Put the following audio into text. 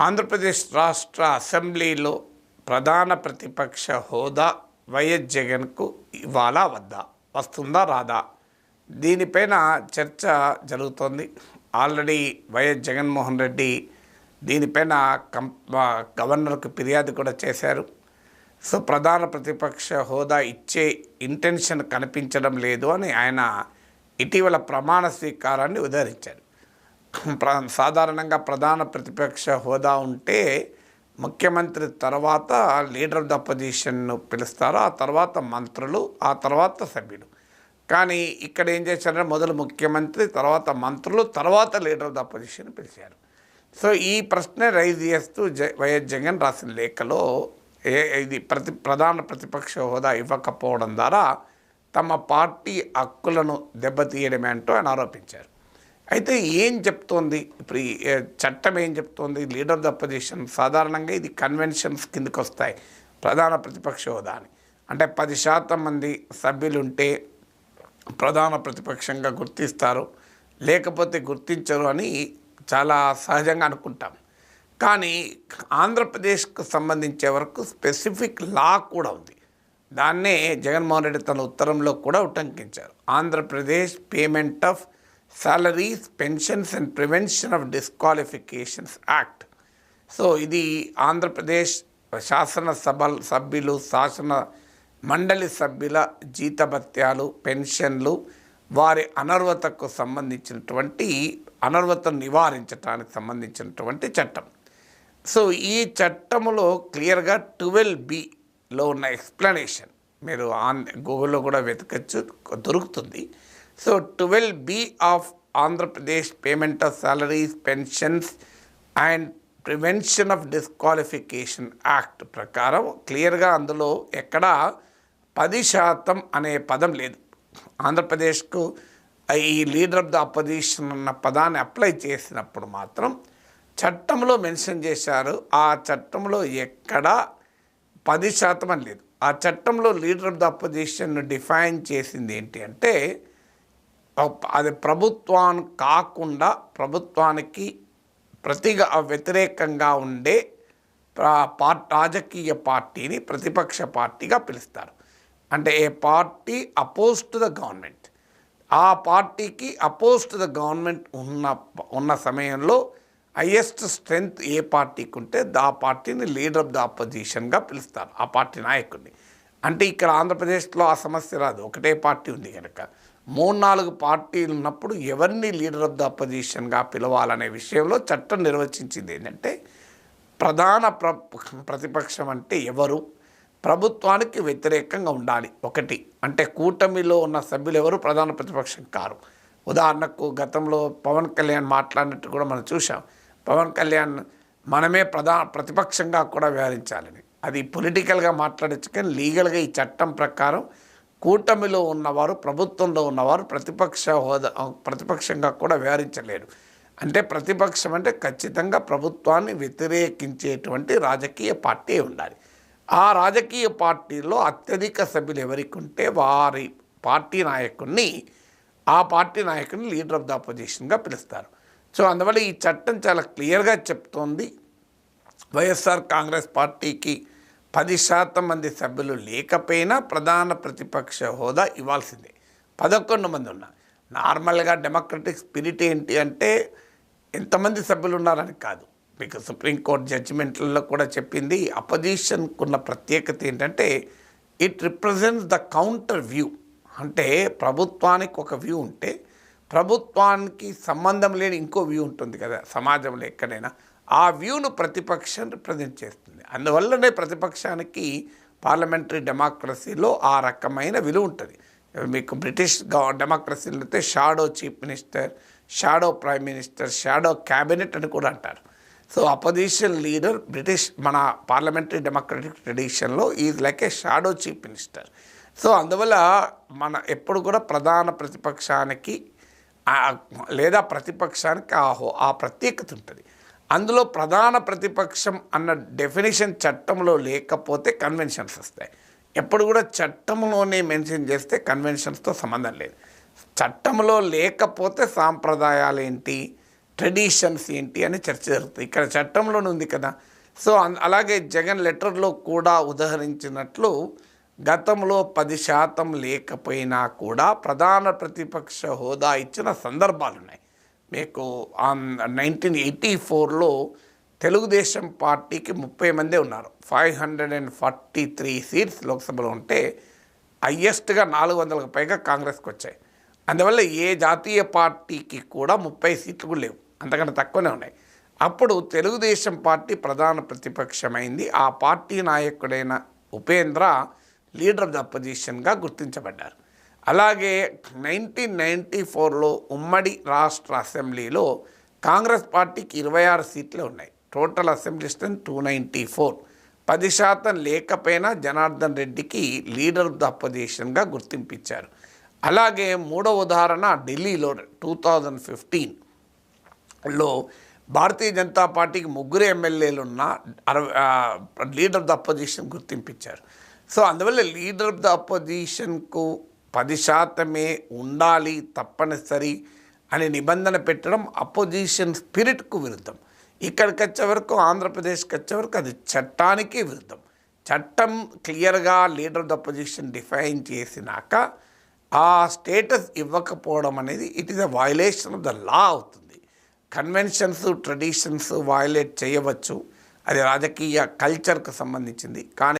ఆంధ్రప్రదేశ్ రాష్ట్ర అసెంబ్లీలో ప్రధాన ప్రతిపక్ష హోదా వైఎస్ జగన్కు ఇవాళ వద్దా. వస్తుందా రాదా? దీనిపైన చర్చ జరుగుతోంది. ఆల్రెడీ వైఎస్ జగన్మోహన్ రెడ్డి దీనిపైన కం గవర్నర్కు ఫిర్యాదు కూడా చేశారు. సో ప్రధాన ప్రతిపక్ష హోదా ఇచ్చే ఇంటెన్షన్ కనిపించడం లేదు అని ఆయన ఇటీవల ప్రమాణ స్వీకారాన్ని ఉదహరించారు. సాధారణంగా ప్రధాన ప్రతిపక్ష హోదా ఉంటే ముఖ్యమంత్రి తర్వాత లీడర్ ఆఫ్ ద అపోజిషన్ను పిలుస్తారు ఆ తర్వాత మంత్రులు ఆ తర్వాత సభ్యులు. కానీ ఇక్కడ ఏం చేశారంటే మొదలు ముఖ్యమంత్రి తర్వాత మంత్రులు తర్వాత లీడర్ ఆఫ్ ద అపోజిషన్ పిలిచారు. సో ఈ ప్రశ్న రైజ్ చేస్తూ జ వైఎస్ జగన్ రాసిన లేఖలో ఏ ఇది ప్రతి ప్రధాన ప్రతిపక్ష హోదా ఇవ్వకపోవడం ద్వారా తమ పార్టీ హక్కులను దెబ్బతీయడమే అంటూ ఆయన ఆరోపించారు. అయితే ఏం చెప్తోంది? ఇప్పుడు చట్టం ఏం చెప్తోంది? లీడర్ ఆఫ్ ద అపోజిషన్ సాధారణంగా ఇది కన్వెన్షన్స్ కిందకి వస్తాయి ప్రధాన ప్రతిపక్ష హోదా అని. అంటే పది శాతం మంది సభ్యులుంటే ప్రధాన ప్రతిపక్షంగా గుర్తిస్తారు. లేకపోతే గుర్తించరు అని చాలా సహజంగా అనుకుంటాం. కానీ ఆంధ్రప్రదేశ్కు సంబంధించే వరకు స్పెసిఫిక్ లా కూడా ఉంది. దాన్నే జగన్మోహన్ రెడ్డి తన ఉత్తరంలో కూడా ఉటంకించారు. Andhra Pradesh payment of salaries pensions and prevention of disqualifications act so ఇది ఆంధ్రప్రదేశ్ శాసనసభ సభ్యులు శాసన మండలి సభ్యుల జీతభత్యాలు పెన్షన్లు వారి అనర్హతకు సంబంధించినటువంటి అనర్హతను నివారించడానికి సంబంధించినటువంటి చట్టం. సో ఈ చట్టములో క్లియర్గా ట్వెల్వ్ బిలో ఉన్న ఎక్స్ప్లెనేషన్ మీరు ఆన్ గూగుల్లో కూడా వెతకచ్చు దొరుకుతుంది. So twelve B of Andhra Pradesh payment of salaries pensions and prevention of disqualification act ప్రకారం క్లియర్గా అందులో ఎక్కడా పది శాతం అనే పదం లేదు. ఆంధ్రప్రదేశ్కు ఈ లీడర్ ఆఫ్ ద అపోజిషన్ అన్న పదాన్ని అప్లై చేసినప్పుడు మాత్రం చట్టంలో మెన్షన్ చేశారు. ఆ చట్టంలో ఎక్కడా పది శాతం అని లేదు. ఆ చట్టంలో లీడర్ ఆఫ్ ద అపోజిషన్ను డిఫైన్ చేసింది ఏంటి అంటే అది ప్రభుత్వాన్ని కాకుండా ప్రభుత్వానికి ప్రతిగా వ్యతిరేకంగా ఉండే పార్ట్ రాజకీయ పార్టీని ప్రతిపక్ష పార్టీగా పిలుస్తారు. అంటే ఏ party oppose to the government. ఆ పార్టీకి అపోజ్ టు ద గవర్నమెంట్ ఉన్న ఉన్న సమయంలో హయ్యెస్ట్ స్ట్రెంగ్త్ ఏ పార్టీకి ఉంటే ఆ పార్టీని లీడర్ ఆఫ్ ద అపోజిషన్గా పిలుస్తారు. ఆ పార్టీ నాయకుడిని. అంటే ఇక్కడ ఆంధ్రప్రదేశ్లో ఆ సమస్య రాదు. ఒకటే పార్టీ ఉంది కనుక. మూడు నాలుగు పార్టీలు ఉన్నప్పుడు ఎవరిని లీడర్ ఆఫ్ ద అపోజిషన్గా పిలవాలనే విషయంలో చట్టం నిర్వచించింది ఏంటంటే ప్రధాన ప్ర ప్రతిపక్షం అంటే ఎవరు? ప్రభుత్వానికి వ్యతిరేకంగా ఉండాలి ఒకటి. అంటే కూటమిలో ఉన్న సభ్యులు ఎవరు? ప్రధాన ప్రతిపక్షం కారు. ఉదాహరణకు గతంలో పవన్ కళ్యాణ్ మాట్లాడినట్టు కూడా మనం చూసాం పవన్ కళ్యాణ్ మనమే ప్రధాన ప్రతిపక్షంగా కూడా వ్యవహరించాలని. అది పొలిటికల్గా మాట్లాడచ్చు కానీ లీగల్గా ఈ చట్టం ప్రకారం కూటమిలో ఉన్నవారు ప్రభుత్వంలో ఉన్నవారు ప్రతిపక్ష హోదా ప్రతిపక్షంగా కూడా వ్యవహరించలేరు. అంటే ప్రతిపక్షం అంటే ఖచ్చితంగా ప్రభుత్వాన్ని వ్యతిరేకించేటువంటి రాజకీయ పార్టీ ఉండాలి. ఆ రాజకీయ పార్టీలో అత్యధిక సభ్యులు ఎవరికి ఉంటే వారి పార్టీ నాయకుడిని ఆ పార్టీ నాయకుడిని లీడర్ ఆఫ్ ద అపోజిషన్గా పిలుస్తారు. సో అందువల్ల ఈ చట్టం చాలా క్లియర్గా చెప్తోంది. వైఎస్ఆర్ కాంగ్రెస్ పార్టీకి పది శాతం మంది సభ్యులు లేకపోయినా ప్రధాన ప్రతిపక్ష హోదా ఇవ్వాల్సిందే. పదకొండు మంది ఉన్నారు నార్మల్గా డెమోక్రటిక్ స్పిరిట్ ఏంటి అంటే ఎంతమంది సభ్యులు ఉన్నారని కాదు. మీకు సుప్రీంకోర్టు జడ్జిమెంట్లలో కూడా చెప్పింది అపోజిషన్కు ఉన్న ప్రత్యేకత ఏంటంటే it represents the counter view. అంటే ప్రభుత్వానికి ఒక వ్యూ ఉంటే ప్రభుత్వానికి సంబంధం లేని ఇంకో వ్యూ ఉంటుంది కదా సమాజంలో ఎక్కడైనా. ఆ వ్యూను ప్రతిపక్షం రిప్రజెంట్ చేస్తుంది అందువల్లనే ప్రతిపక్షానికి పార్లమెంటరీ డెమోక్రసీలో ఆ రకమైన విలువ ఉంటుంది. మీకు బ్రిటిష్ గవ- డెమోక్రసీలో అయితే shadow chief minister shadow prime minister shadow cabinet అని కూడా అంటారు. సో అపోజిషన్ లీడర్ బ్రిటిష్ మన parliamentary democratic ట్రెడిషన్లో is like a shadow chief minister. So అందువల్ల మన ఎప్పుడు కూడా ప్రధాన ప్రతిపక్షానికి లేదా ప్రతిపక్షానికి ఆహో ఆ ప్రత్యేకత ఉంటుంది. అందులో ప్రధాన ప్రతిపక్షం అన్న డెఫినేషన్ చట్టంలో లేకపోతే కన్వెన్షన్స్ వస్తాయి. ఎప్పుడు కూడా చట్టంలోనే మెన్షన్ చేస్తే కన్వెన్షన్స్తో సంబంధం లేదు. చట్టంలో లేకపోతే సాంప్రదాయాలు ఏంటి? ట్రెడిషన్స్ ఏంటి అని చర్చ జరుగుతుంది. ఇక్కడ చట్టంలోనే ఉంది కదా. సో అలాగే జగన్ లెటర్లో కూడా ఉదహరించినట్లు గతంలో పది శాతం లేకపోయినా కూడా ప్రధాన ప్రతిపక్ష హోదా ఇచ్చిన సందర్భాలున్నాయి. మీకు నైన్టీన్ ఎయిటీ ఫోర్లో తెలుగుదేశం పార్టీకి ముప్పై మందే ఉన్నారు. Five hundred and forty three seats లోక్సభలో ఉంటే హయ్యెస్ట్గా నాలుగు వందలకు పైగా కాంగ్రెస్కి వచ్చాయి. అందువల్ల ఏ జాతీయ పార్టీకి కూడా ముప్పై సీట్లు కూడా లేవు. అంతకంటే తక్కువనే ఉన్నాయి. అప్పుడు తెలుగుదేశం పార్టీ ప్రధాన ప్రతిపక్షమైంది. ఆ పార్టీ నాయకుడైన ఉపేంద్ర లీడర్ ఆఫ్ ద అపోజిషన్గా గుర్తించబడ్డారు. అలాగే నైన్టీన్ నైంటీ ఫోర్లో ఉమ్మడి రాష్ట్ర అసెంబ్లీలో కాంగ్రెస్ పార్టీకి ఇరవై ఆరు సీట్లే ఉన్నాయి. Total assembly strength two ninety four. పది శాతం లేకపోయినా జనార్దన్ రెడ్డికి లీడర్ ఆఫ్ ద అపోజిషన్గా గుర్తింపించారు అలాగే మూడవ ఉదాహరణ ఢిల్లీలో టూ థౌజండ్ ఫిఫ్టీన్లో భారతీయ జనతా పార్టీకి ముగ్గురు ఎమ్మెల్యేలు ఉన్న అరవై లీడర్ ఆఫ్ ద అపోజిషన్ గుర్తింపించారు సో అందువల్ల లీడర్ ఆఫ్ ద అపోజిషన్కు పది శాతమే ఉండాలి తప్పనిసరి అనే నిబంధన పెట్టడం అపోజిషన్ స్పిరిట్కు విరుద్ధం. ఇక్కడికి వచ్చే వరకు ఆంధ్రప్రదేశ్కి వచ్చే వరకు అది చట్టానికి విరుద్ధం. చట్టం క్లియర్గా leader of the opposition define చేసినాక ఆ స్టేటస్ ఇవ్వకపోవడం అనేది it is a violation of the law అవుతుంది. కన్వెన్షన్స్ ట్రెడిషన్స్ వయలేట్ చేయవచ్చు. అది రాజకీయ కల్చర్కు సంబంధించింది. కానీ